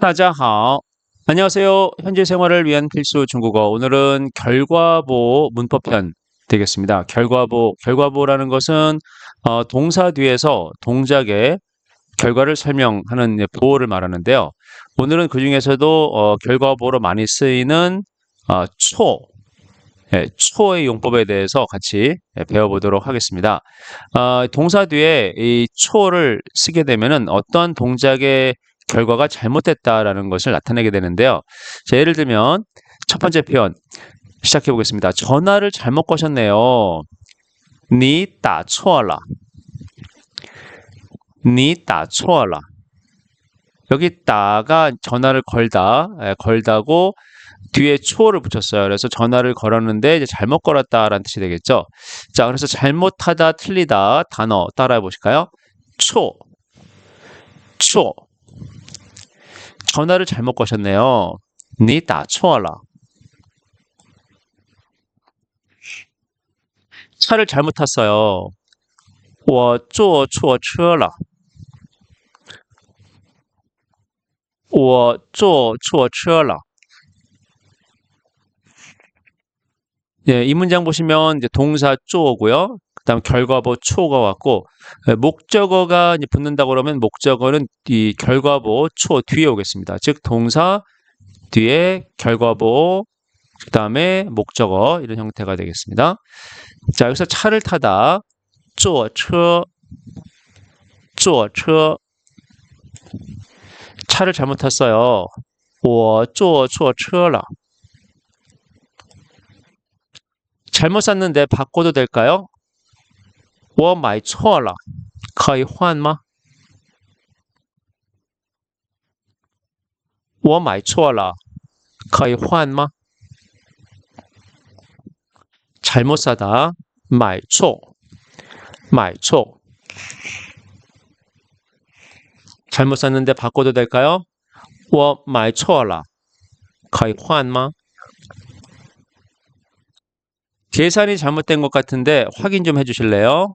大家好. 안녕하세요. 현재 생활을 위한 필수 중국어. 오늘은 결과보 문법편 되겠습니다. 결과보, 결과보라는 것은 어, 동사 뒤에서 동작의 결과를 설명하는 보호를 말하는데요. 오늘은 그 중에서도 어, 결과보로 많이 쓰이는 어, 초, 예, 초의 용법에 대해서 같이 예, 배워보도록 하겠습니다. 어, 동사 뒤에 이 초를 쓰게 되면은 어떤 동작의 결과가 잘못됐다라는 것을 나타내게 되는데요. 자, 예를 들면 첫 번째 표현 시작해 보겠습니다. 전화를 잘못 거셨네요. 니따 초알라. 니따 초알라. 여기 따가 전화를 걸다, 예, 걸다고 뒤에 초어를 붙였어요. 그래서 전화를 걸었는데 이제 잘못 걸었다라는 뜻이 되겠죠. 자, 그래서 잘못하다, 틀리다 단어 따라해 보실까요? 초, 초. 전화를 잘못 거셨네요. 你打错了. 차를 잘못 탔어요. 我坐错车了.我坐错车了. 예, 이 문장 보시면 이제 동사 쪼고요. 그다음 결과보 초가 왔고 예, 목적어가 이제 붙는다고 그러면 목적어는 이 결과보 초 뒤에 오겠습니다. 즉 동사 뒤에 결과보 그다음에 목적어 이런 형태가 되겠습니다. 자, 여기서 차를 타다 坐车坐车 차를 잘못 탔어요. 我坐错车了. 잘못 샀는데 바꿔도 될까요? 我买错了,可以换吗?我买错了,可以换吗? 잘못 사다, 买错,买错. 잘못 샀는데 바꿔도 될까요? 我买错了,可以换吗? 계산이 잘못된 것 같은데 확인 좀 해주실래요?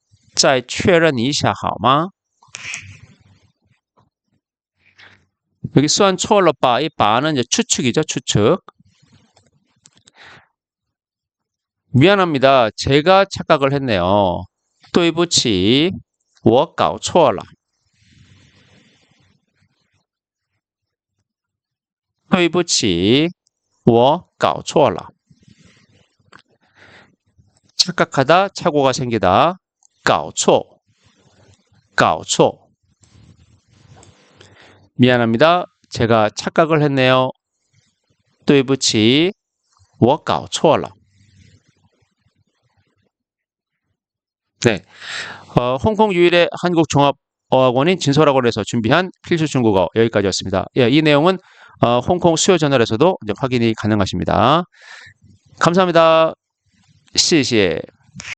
再确认一下好吗 여기 算错了吧이 바는 이제 추측이죠, 추측. 미안합니다. 제가 착각을 했네요. 对不起,我搞错了.对不起,我搞错了. 착각하다, 착오가 생기다. 搞错,搞错. 미안합니다. 제가 착각을 했네요. 对不起,我搞错了. 네. 어, 홍콩 유일의 한국 종합 어학원인 진솔학원에서 준비한 필수 중국어 여기까지였습니다. 예, 이 내용은 어, 홍콩 수요 저널에서도 이제 확인이 가능하십니다. 감사합니다. 谢谢.